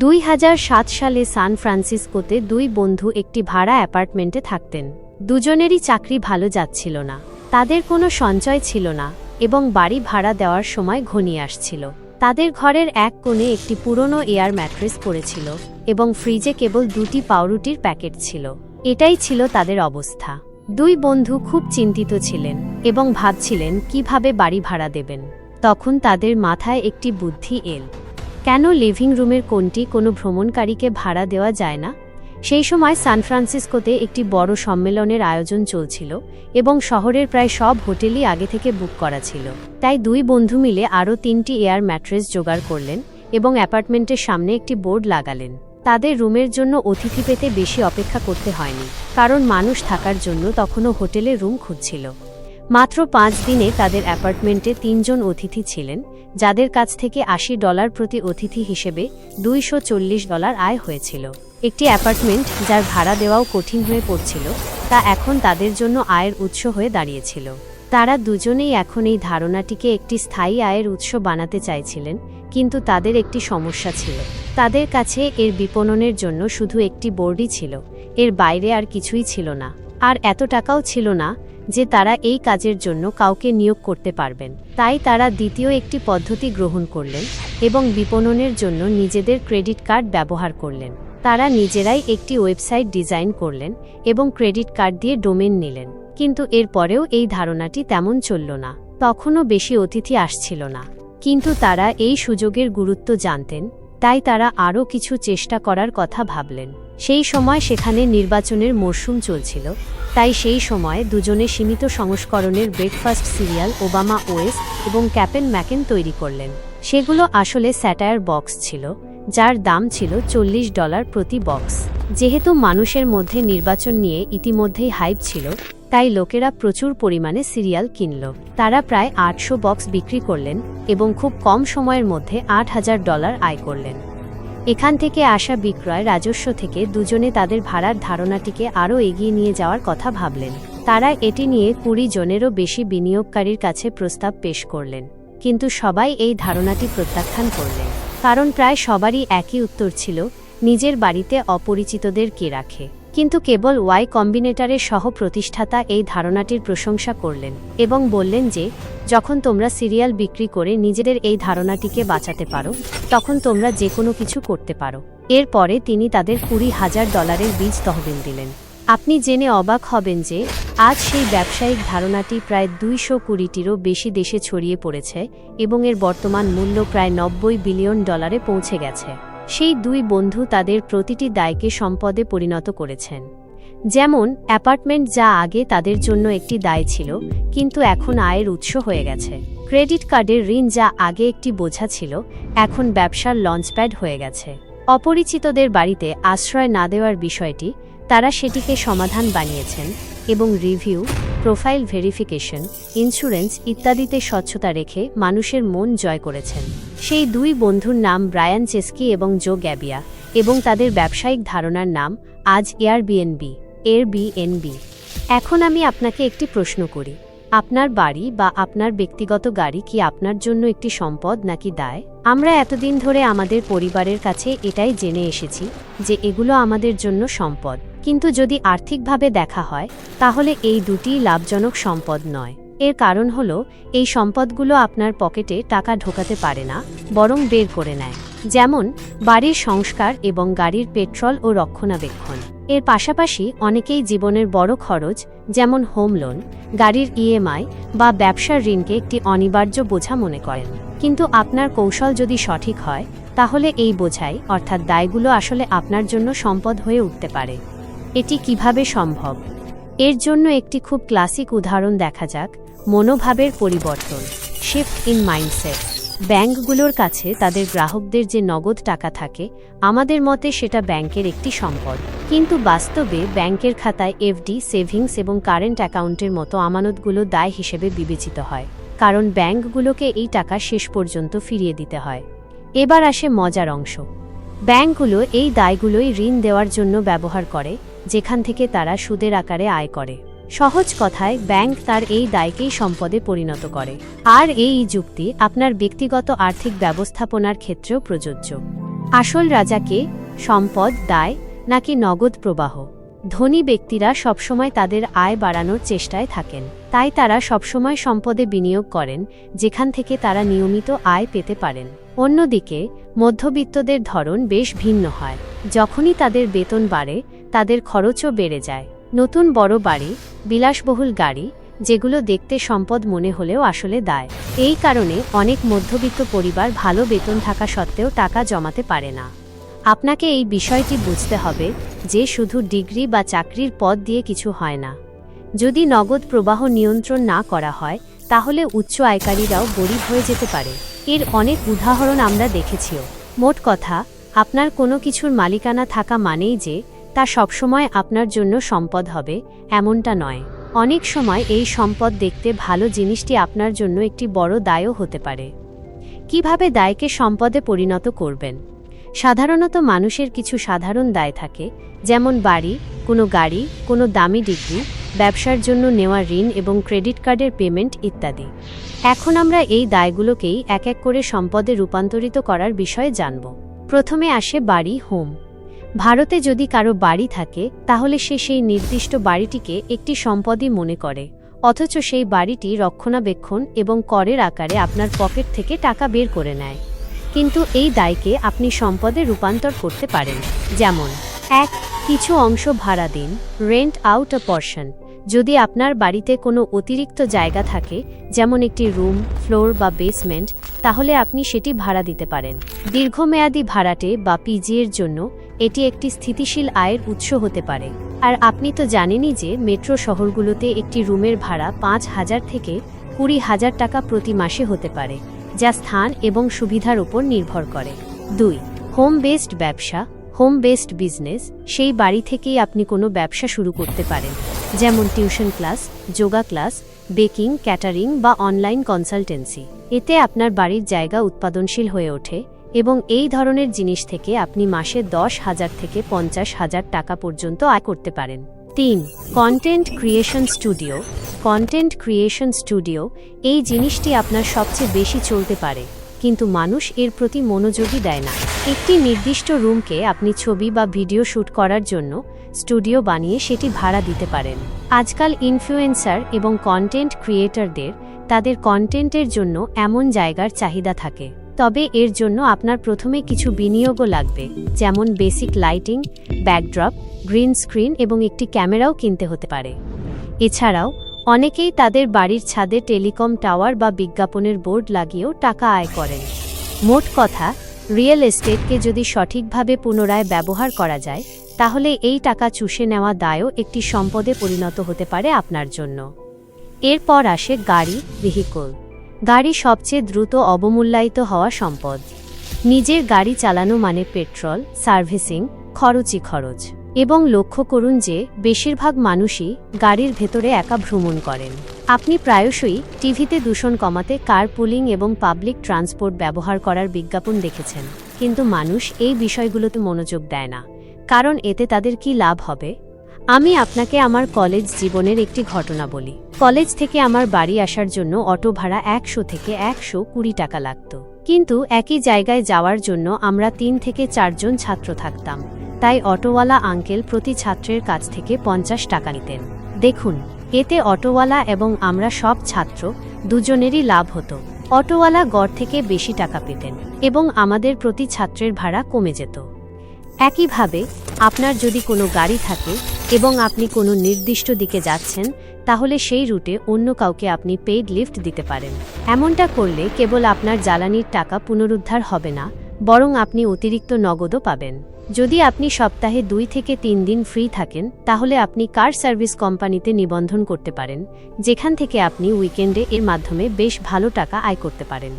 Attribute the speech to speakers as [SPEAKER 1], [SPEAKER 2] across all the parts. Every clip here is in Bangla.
[SPEAKER 1] দুই হাজার সাত সালে সান ফ্রান্সিসকোতে দুই বন্ধু একটি ভাড়া অ্যাপার্টমেন্টে থাকতেন। দুজনেরই চাকরি ভালো যাচ্ছিল না। তাদের কোনো সঞ্চয় ছিল না এবং বাড়ি ভাড়া দেওয়ার সময় ঘনিয়ে আসছিল। তাদের ঘরের এক কোণে একটি পুরনো এয়ার ম্যাট্রেস পড়েছিল এবং ফ্রিজে কেবল দুটি পাউরুটির প্যাকেট ছিল। এটাই ছিল তাদের অবস্থা। দুই বন্ধু খুব চিন্তিত ছিলেন এবং ভাবছিলেন কীভাবে বাড়ি ভাড়া দেবেন। তখন তাদের মাথায় একটি বুদ্ধি এল। কেন লিভিং রুমের কোনটি কোনো ভ্রমণকারীকে ভাড়া দেওয়া যায় না? সেই সময় সান ফ্রান্সিসকোতে একটি বড় সম্মেলনের আয়োজন চলছিল এবং শহরের প্রায় সব হোটেলই আগে থেকে বুক করা ছিল। তাই দুই বন্ধু মিলে আরও তিনটি এয়ার ম্যাট্রেস জোগাড় করলেন এবং অ্যাপার্টমেন্টের সামনে একটি বোর্ড লাগালেন। তাদের রুমের জন্য অতিথি পেতে বেশি অপেক্ষা করতে হয়নি, কারণ মানুষ থাকার জন্য তখনও হোটেলে রুম খুঁজছিল। মাত্র পাঁচ দিনে তাদের অ্যাপার্টমেন্টে তিনজন অতিথি ছিলেন, যাদের কাছ থেকে আশি ডলার প্রতি অতিথি হিসেবে দুইশো চল্লিশ ডলার আয় হয়েছিল। একটি অ্যাপার্টমেন্ট যার ভাড়া দেওয়াও কঠিন হয়ে পড়ছিল, তা এখন তাদের জন্য আয়ের উৎস হয়ে দাঁড়িয়েছিল। তারা দুজনেই এখন এই ধারণাটিকে একটি স্থায়ী আয়ের উৎস বানাতে চাইছিলেন, কিন্তু তাদের একটি সমস্যা ছিল। তাদের কাছে এর বিপণনের জন্য শুধু একটি বোর্ডই ছিল, এর বাইরে আর কিছুই ছিল না, আর এত টাকাও ছিল না যে তারা এই কাজের জন্য কাউকে নিয়োগ করতে পারবেন। তাই তারা দ্বিতীয় একটি পদ্ধতি গ্রহণ করলেন এবং বিপণনের জন্য নিজেদের ক্রেডিট কার্ড ব্যবহার করলেন। তারা নিজেরাই একটি ওয়েবসাইট ডিজাইন করলেন এবং ক্রেডিট কার্ড দিয়ে ডোমেন নিলেন। কিন্তু এরপরেও এই ধারণাটি তেমন চলল না। তখনও বেশি অতিথি আসছিল না। কিন্তু তারা এই সুযোগের গুরুত্ব জানতেন, তাই তারা আরও কিছু চেষ্টা করার কথা ভাবলেন। সেই সময় সেখানে নির্বাচনের মরশুম চলছিল, তাই সেই সময় দুজনে সীমিত সংস্করণের ব্রেকফাস্ট সিরিয়াল ওবামা ওয়েস এবং ক্যাপেন ম্যাকেন তৈরি করলেন। সেগুলো আসলে স্যাটায়ার বক্স ছিল, যার দাম ছিল চল্লিশ ডলার প্রতি বক্স। যেহেতু মানুষের মধ্যে নির্বাচন নিয়ে ইতিমধ্যেই হাইপ ছিল, তাই লোকেরা প্রচুর পরিমাণে সিরিয়াল কিনল। তারা প্রায় আটশো বক্স বিক্রি করলেন এবং খুব কম সময়ের মধ্যে আট হাজার ডলার আয় করলেন। এখান থেকে আসা বিক্রয় রাজস্ব থেকে দুজনে তাদের ভাড়ার ধারণাটিকে আরও এগিয়ে নিয়ে যাওয়ার কথা ভাবলেন। তারা এটি নিয়ে কুড়ি জনেরও বেশি বিনিয়োগকারীর কাছে প্রস্তাব পেশ করলেন, কিন্তু সবাই এই ধারণাটি প্রত্যাখ্যান করলেন। কারণ প্রায় সবারই একই উত্তর ছিল, নিজের বাড়িতে অপরিচিতদের কে রাখে। কিন্তু কেবল ওয়াই কম্বিনেটারের সহ প্রতিষ্ঠাতা এই ধারণাটির প্রশংসা করলেন এবং বললেন যে, যখন তোমরা সিরিয়াল বিক্রি করে নিজেদের এই ধারণাটিকে বাঁচাতে পারো, তখন তোমরা যে কোনো কিছু করতে পারো। এরপরে তিনি তাদের কুড়ি হাজার ডলারের বীজ তহবিল দিলেন। আপনি জেনে অবাক হবেন যে, আজ সেই ব্যবসায়িক ধারণাটি প্রায় দুইশো কুড়িটিরও বেশি দেশে ছড়িয়ে পড়েছে এবং এর বর্তমান মূল্য প্রায় নব্বই বিলিয়ন ডলারে পৌঁছে গেছে। সেই দুই বন্ধু তাদের প্রতিটি দায়কে সম্পদে পরিণত করেছেন। যেমন, অ্যাপার্টমেন্ট যা আগে তাদের জন্য একটি দায় ছিল, কিন্তু এখন আয়ের উৎস হয়ে গেছে। ক্রেডিট কার্ডের ঋণ যা আগে একটি বোঝা ছিল, এখন ব্যবসার লঞ্চপ্যাড হয়ে গেছে। অপরিচিতদের বাড়িতে আশ্রয় না দেওয়ার বিষয়টি, তারা সেটিকে সমাধান বানিয়েছেন এবং রিভিউ, প্রোফাইল ভেরিফিকেশন, ইন্স্যুরেন্স ইত্যাদিতে স্বচ্ছতা রেখে মানুষের মন জয় করেছেন। সেই দুই বন্ধুর নাম ব্রায়ান চেস্কি এবং জো গ্যাবিয়া এবং তাদের ব্যবসায়িক ধারণার নাম আজ এয়ারবিএনবি, এর বিএনবি। এখন আমি আপনাকে একটি প্রশ্ন করি। আপনার বাড়ি বা আপনার ব্যক্তিগত গাড়ি কি আপনার জন্য একটি সম্পদ নাকি দায়? আমরা এতদিন ধরে আমাদের পরিবারের কাছে এটাই জেনে এসেছি যে এগুলো আমাদের জন্য সম্পদ। কিন্তু যদি আর্থিকভাবে দেখা হয়, তাহলে এই দুটি লাভজনক সম্পদ নয়। এর কারণ হল, এই সম্পদগুলো আপনার পকেটে টাকা ঢোকাতে পারে না, বরং বের করে নেয়। যেমন, বাড়ির সংস্কার এবং গাড়ির পেট্রোল ও রক্ষণাবেক্ষণ। এর পাশাপাশি অনেকেই জীবনের বড় খরচ, যেমন হোম লোন, গাড়ির ইএমআই বা ব্যবসার ঋণকে একটি অনিবার্য বোঝা মনে করেন। কিন্তু আপনার কৌশল যদি সঠিক হয়, তাহলে এই বোঝাই, অর্থাৎ দায়গুলো আসলে আপনার জন্য সম্পদ হয়ে উঠতে পারে। এটি কীভাবে সম্ভব? এর জন্য একটি খুব ক্লাসিক উদাহরণ দেখা যাক। মনোভাবের পরিবর্তন শিফট ইন মাইন্ডসেট ব্যাংকগুলোর কাছে তাদের গ্রাহকদের যে নগদ টাকা থাকে, আমাদের মতে সেটা ব্যাংকের একটি সম্পদ। কিন্তু বাস্তবে ব্যাংকের খাতায় এফডি সেভিংস এবং কারেন্ট অ্যাকাউন্টের মতো আমানতগুলো দায় হিসেবে বিবেচিত হয়। কারণ ব্যাংকগুলোকে এই টাকা শেষ পর্যন্ত ফিরিয়ে দিতে হয়। এবার আসে মজার অংশ। ব্যাংকগুলো এই দায়গুলোই ঋণ দেওয়ার জন্য ব্যবহার করে, যেখান থেকে তারা সুদের আকারে আয় করে। সহজ কথায় ব্যাংক তার এই দায়কেই সম্পদে পরিণত করে। আর এই যুক্তি আপনার ব্যক্তিগত আর্থিক ব্যবস্থাপনার ক্ষেত্রেও প্রযোজ্য। আসল রাজাকে সম্পদ, দায় নাকি নগদ প্রবাহ? ধনী ব্যক্তিরা সবসময় তাদের আয় বাড়ানোর চেষ্টায় থাকেন। তাই তারা সবসময় সম্পদে বিনিয়োগ করেন, যেখান থেকে তারা নিয়মিত আয় পেতে পারেন। অন্যদিকে, মধ্যবিত্তদের ধরন বেশ ভিন্ন হয়। যখনই তাদের বেতন বাড়ে, তাদের খরচও বেড়ে যায়। নতুন বড় বাড়ি, বিলাসবহুল গাড়ি, যেগুলো দেখতে সম্পদ মনে হলেও আসলে দায়। এই কারণে অনেক মধ্যবিত্ত পরিবার ভালো বেতন থাকা সত্ত্বেও টাকা জমাতে পারে না। আপনাকে এই বিষয়টি বুঝতে হবে যে শুধু ডিগ্রি বা চাকরির পদ দিয়ে কিছু হয় না। যদি নগদ প্রবাহ নিয়ন্ত্রণ না করা হয়, তাহলে উচ্চ আয়কারীরাও গরিব হয়ে যেতে পারে। এর অনেক উদাহরণ আমরা দেখেছিও। মোট কথা, আপনার কোনো কিছুর মালিকানা থাকা মানেই যে তা সবসময় আপনার জন্য সম্পদ হবে, এমনটা নয়। অনেক সময় এই সম্পদ দেখতে ভালো জিনিসটি আপনার জন্য একটি বড় দায়ও হতে পারে। কীভাবে দায়কে সম্পদে পরিণত করবেন? সাধারণত মানুষের কিছু সাধারণ দায় থাকে, যেমন বাড়ি, কোনো গাড়ি, কোনো দামি ডিগ্রি, ব্যবসার জন্য নেওয়া ঋণ এবং ক্রেডিট কার্ডের পেমেন্ট ইত্যাদি। এখন আমরা এই দায়গুলোকেই এক এক করে সম্পদে রূপান্তরিত করার বিষয়ে জানব। প্রথমে আসে বাড়ি, হোম। ভারতে যদি কারও বাড়ি থাকে, তাহলে সে সেই নির্দিষ্ট বাড়িটিকে একটি সম্পদই মনে করে। অথচ সেই বাড়িটি রক্ষণাবেক্ষণ এবং করের আকারে আপনার পকেট থেকে টাকা বের করে নেয়। কিন্তু এই দায়কে আপনি সম্পদে রূপান্তর করতে পারেন। যেমন, এক, কিছু অংশ ভাড়া দিন রেন্ট আউট আ পর্শন যদি আপনার বাড়িতে কোনো অতিরিক্ত জায়গা থাকে, যেমন একটি রুম ফ্লোর বা বেসমেন্ট তাহলে আপনি সেটি ভাড়া দিতে পারেন। দীর্ঘমেয়াদী ভাড়াটে বা পিজিএর জন্য এটি একটি স্থিতিশীল আয়ের উৎস হতে পারে। আর আপনি তো জানেনই যে মেট্রো শহরগুলোতে একটি রুমের ভাড়া পাঁচ হাজার থেকে কুড়ি হাজার টাকা প্রতি মাসে হতে পারে, যা স্থান এবং সুবিধার উপর নির্ভর করে। দুই, হোম বেসড ব্যবসা, হোম বেসড বিজনেস, সেই বাড়ি থেকেই আপনি কোনো ব্যবসা শুরু করতে পারেন, যেমন tuition class, yoga class, baking, catering বা অনলাইন কনসালটেন্সি। এতে আপনার বাড়ির জায়গা উৎপাদনশীল হয়ে ওঠে এবং এই ধরনের জিনিস থেকে আপনি মাসে দশ হাজার থেকে পঞ্চাশ হাজার টাকা পর্যন্ত আয় করতে পারেন। তিন content creation studio content creation studio এই জিনিসটি আপনার সবচেয়ে বেশি চলতে পারে, কিন্তু মানুষ এর প্রতি মনোযোগই দেয় না। একটি নির্দিষ্ট রুমকে আপনি ছবি বা ভিডিও শ্যুট করার জন্য স্টুডিও বানিয়ে সেটি ভাড়া দিতে পারেন। আজকাল ইনফ্লুয়েন্সার এবং কন্টেন্ট ক্রিয়েটরদের তাদের কন্টেন্টের জন্য এমন জায়গার চাহিদা থাকে। তবে এর জন্য আপনার প্রথমে কিছু বিনিয়োগও লাগবে, যেমন basic lighting, backdrop, green screen এবং একটি ক্যামেরাও কিনতে হতে পারে। এছাড়াও, অনেকেই তাদের বাড়ির ছাদে টেলিকম টাওয়ার বা বিজ্ঞাপনের বোর্ড লাগিয়েও টাকা আয় করেন। মোট কথা, রিয়েল এস্টেটকে যদি সঠিকভাবে পুনরায় ব্যবহার করা যায়, তাহলে এই টাকা চুষে নেওয়া দায়ও একটি সম্পদে পরিণত হতে পারে আপনার জন্য। এরপর আসে গাড়ি ভেহিকল গাড়ি সবচেয়ে দ্রুত অবমূল্যায়িত হওয়া সম্পদ। নিজের গাড়ি চালানো মানে পেট্রোল, সার্ভিসিং, খরচই খরচ। এবং লক্ষ্য করুন যে, বেশিরভাগ মানুষই গাড়ির ভেতরে একা ভ্রমণ করেন। আপনি প্রায়শই টিভিতে দূষণ কমাতে কার পুলিং এবং পাবলিক ট্রান্সপোর্ট ব্যবহার করার বিজ্ঞাপন দেখেছেন। কিন্তু মানুষ এই বিষয়গুলোতে মনোযোগ দেয় না। কারণ এতে তাদের কি লাভ হবে? আমি আপনাকে আমার কলেজ জীবনের একটি ঘটনা বলি। কলেজ থেকে আমার বাড়ি আসার জন্য অটো ভাড়া একশো থেকে একশো কুড়ি টাকা লাগত। কিন্তু একই জায়গায় যাওয়ার জন্য আমরা তিন থেকে চারজন ছাত্র থাকতাম। তাই অটোওয়ালা আঙ্কেল প্রতি ছাত্রের কাছ থেকে পঞ্চাশ টাকা নিতেন। দেখুন, এতে অটোওয়ালা এবং আমরা সব ছাত্র দুজনেরই লাভ হতো। অটোওয়ালা গড় থেকে বেশি টাকা পেতেন এবং আমাদের প্রতি ছাত্রের ভাড়া কমে যেত। একইভাবে, আপনার যদি কোনো গাড়ি থাকে এবং আপনি কোনো নির্দিষ্ট দিকে যাচ্ছেন, তাহলে সেই রুটে অন্য কাউকে আপনি পেইড লিফট দিতে পারেন। এমনটা করলে কেবল আপনার জ্বালানির টাকা পুনরুদ্ধার হবে না, বরং আপনি অতিরিক্ত নগদও পাবেন। যদি আপনি সপ্তাহে দুই থেকে তিন দিন ফ্রি থাকেন, তাহলে আপনি কার সার্ভিস কোম্পানিতে নিবন্ধন করতে পারেন, যেখান থেকে আপনি উইকেন্ডে এর মাধ্যমে বেশ ভালো টাকা আয় করতে পারেন।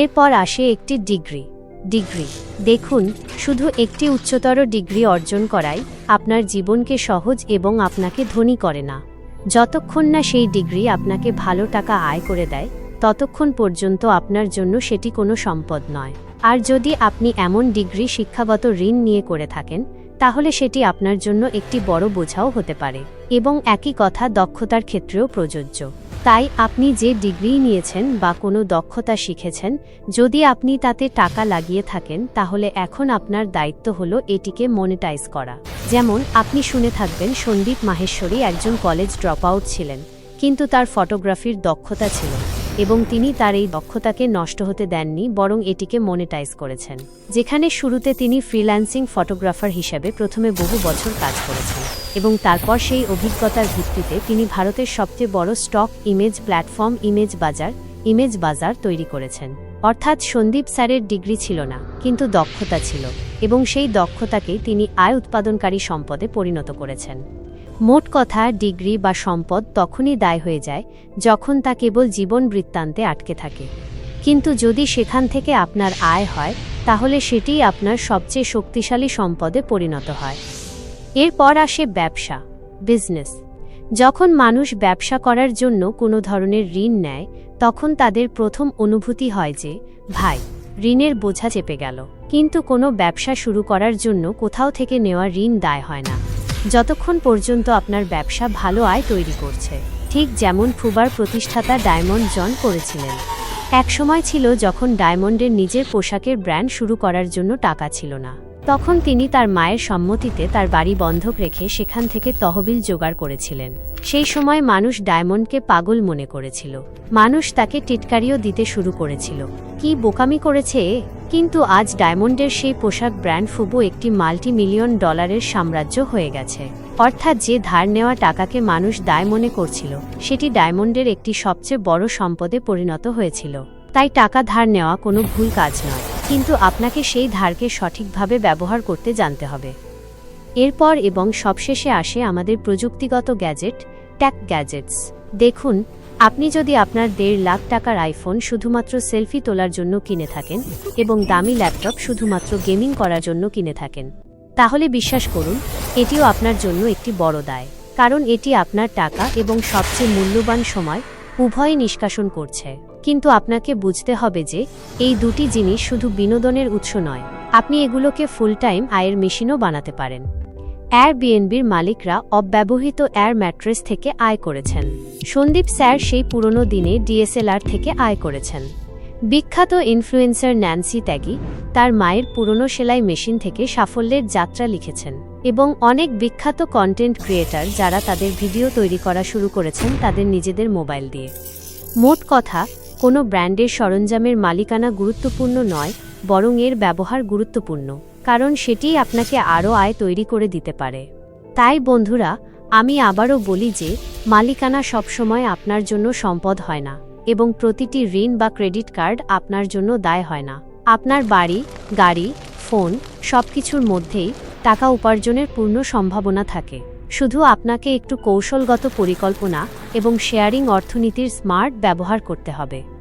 [SPEAKER 1] এরপর আসে একটি ডিগ্রি ডিগ্রি। দেখুন, শুধু একটি উচ্চতর ডিগ্রি অর্জন করাই আপনার জীবনকে সহজ এবং আপনাকে ধনী করে না। যতক্ষণ না সেই ডিগ্রি আপনাকে ভালো টাকা আয় করে দেয়, ততক্ষণ পর্যন্ত আপনার জন্য সেটি কোনো সম্পদ নয়। আর যদি আপনি এমন ডিগ্রি শিক্ষাগত ঋণ নিয়ে করে থাকেন তাহলে সেটি আপনার জন্য একটি বড় বোঝাও হতে পারে, এবং একই কথা দক্ষতার ক্ষেত্রেও প্রযোজ্য। তাই আপনি যে ডিগ্রি নিয়েছেন বা কোনো দক্ষতা শিখেছেন, যদি আপনি তাতে টাকা লাগিয়ে থাকেন, তাহলে এখন আপনার দায়িত্ব হলো এটিকে মনিটাইজ করা। যেমন, আপনি শুনে থাকবেন সন্দীপ মাহেশ্বরী একজন কলেজ ড্রপ আউট ছিলেন, কিন্তু তার ফটোগ্রাফির দক্ষতা ছিল। এবং তিনি তার এই দক্ষতাকে নষ্ট হতে দেননি, বরং এটিকে মনিটাইজ করেছেন, যেখানে শুরুতে তিনি ফ্রিল্যান্সিং ফটোগ্রাফার হিসেবে প্রথমে বহু বছর কাজ করেছেন এবং তারপর সেই অভিজ্ঞতার ভিত্তিতে তিনি ভারতের সবচেয়ে বড় stock image platform image Bazaar image Bazaar তৈরি করেছেন। অর্থাৎ সন্দীপ স্যারের ডিগ্রি ছিল না, কিন্তু দক্ষতা ছিল এবং সেই দক্ষতাকেই তিনি আয় উৎপাদনকারী সম্পদে পরিণত করেছেন। মোট কথা ডিগ্রি বা সম্পদ তখনই দায় হয়ে যায় যখন তা কেবল জীবন বৃত্তান্তে আটকে থাকে। কিন্তু যদি সেখান থেকে আপনার আয় হয়, তাহলে সেটিই আপনার সবচেয়ে শক্তিশালী সম্পদে পরিণত হয়। এরপর আসে ব্যবসা বিজনেস যখন মানুষ ব্যবসা করার জন্য কোনো ধরনের ঋণ নেয়, তখন তাদের প্রথম অনুভূতি হয় যে, ভাই, ঋণের বোঝা চেপে গেল। কিন্তু কোনো ব্যবসা শুরু করার জন্য কোথাও থেকে নেওয়া ঋণ দায় হয় না। যতক্ষণ পর্যন্ত আপনার ব্যবসা ভালো আয় তৈরি করছে, ঠিক যেমন ফুবার প্রতিষ্ঠাতা ডায়মন্ড জন করেছিলেন। এক সময় ছিল যখন ডায়মন্ডের নিজের পোশাকের ব্র্যান্ড শুরু করার জন্য টাকা ছিল না। তখন তিনি তার মায়ের সম্মতিতে তার বাড়ি বন্ধক রেখে সেখান থেকে তহবিল জোগাড় করেছিলেন। সেই সময় মানুষ ডায়মন্ডকে পাগল মনে করেছিল। মানুষ তাকে টিটকারিও দিতে শুরু করেছিল। কি বোকামি করেছে? কিন্তু আজ ডায়মন্ডের সেই পোশাক ব্র্যান্ড ফুবো একটি মাল্টি মিলিয়ন ডলারের সাম্রাজ্য হয়ে গেছে। অর্থাৎ যে ধার নেওয়া টাকাকে মানুষ দায় মনে করছিল, সেটি ডায়মন্ডের একটি সবচেয়ে বড় সম্পদে পরিণত হয়েছিল। তাই টাকা ধার নেওয়া কোনো ভুল কাজ নয়, কিন্তু আপনাকে সেই ধারকে সঠিকভাবে ব্যবহার করতে জানতে হবে। এরপর এবং সবশেষে আসে আমাদের প্রযুক্তিগত গ্যাজেট, ট্যাক গ্যাজেটস। দেখুন আপনি যদি আপনার দেড় লাখ টাকার আইফোন শুধুমাত্র সেলফি তোলার জন্য কিনে থাকেন এবং দামি ল্যাপটপ শুধুমাত্র গেমিং করার জন্য কিনে থাকেন, তাহলে বিশ্বাস করুন, এটিও আপনার জন্য একটি বড় দায়, কারণ এটি আপনার টাকা এবং সবচেয়ে মূল্যবান সময় উভয়ই নিষ্কাশন করছে। কিন্তু আপনাকে বুঝতে হবে যে, এই দুটি জিনিস শুধু বিনোদনের উৎস নয়, আপনি এগুলোকে ফুল টাইম আয়ের মেশিনও বানাতে পারেন। এয়ারবিএনবির মালিকরা অব্যবহৃত এয়ার ম্যাট্রেস থেকে আয় করেছেন। সন্দীপ স্যার সেই পুরনো দিনে ডিএসএলআর থেকে আয় করেছেন। বিখ্যাত ইনফ্লুয়েন্সার ন্যান্সি ত্যাগী তার মায়ের পুরনো সেলাই মেশিন থেকে সাফল্যের যাত্রা লিখেছেন এবং অনেক বিখ্যাত কন্টেন্ট ক্রিয়েটার যারা তাদের ভিডিও তৈরি করা শুরু করেছেন তাদের নিজেদের মোবাইল দিয়ে। মোট কথা, কোনো ব্র্যান্ডের সরঞ্জামের মালিকানা গুরুত্বপূর্ণ নয়, বরং এর ব্যবহার গুরুত্বপূর্ণ। কারণ সেটিই আপনাকে আরও আয় তৈরি করে দিতে পারে। তাই বন্ধুরা, আমি আবারও বলি যে, মালিকানা সবসময় আপনার জন্য সম্পদ হয় না এবং প্রতিটি ঋণ বা ক্রেডিট কার্ড আপনার জন্য দায় হয় না। আপনার বাড়ি, গাড়ি, ফোন সব কিছুর মধ্যেই টাকা উপার্জনের পূর্ণ সম্ভাবনা থাকে। শুধু আপনাকে একটু কৌশলগত পরিকল্পনা এবং শেয়ারিং অর্থনীতির স্মার্ট ব্যবহার করতে হবে।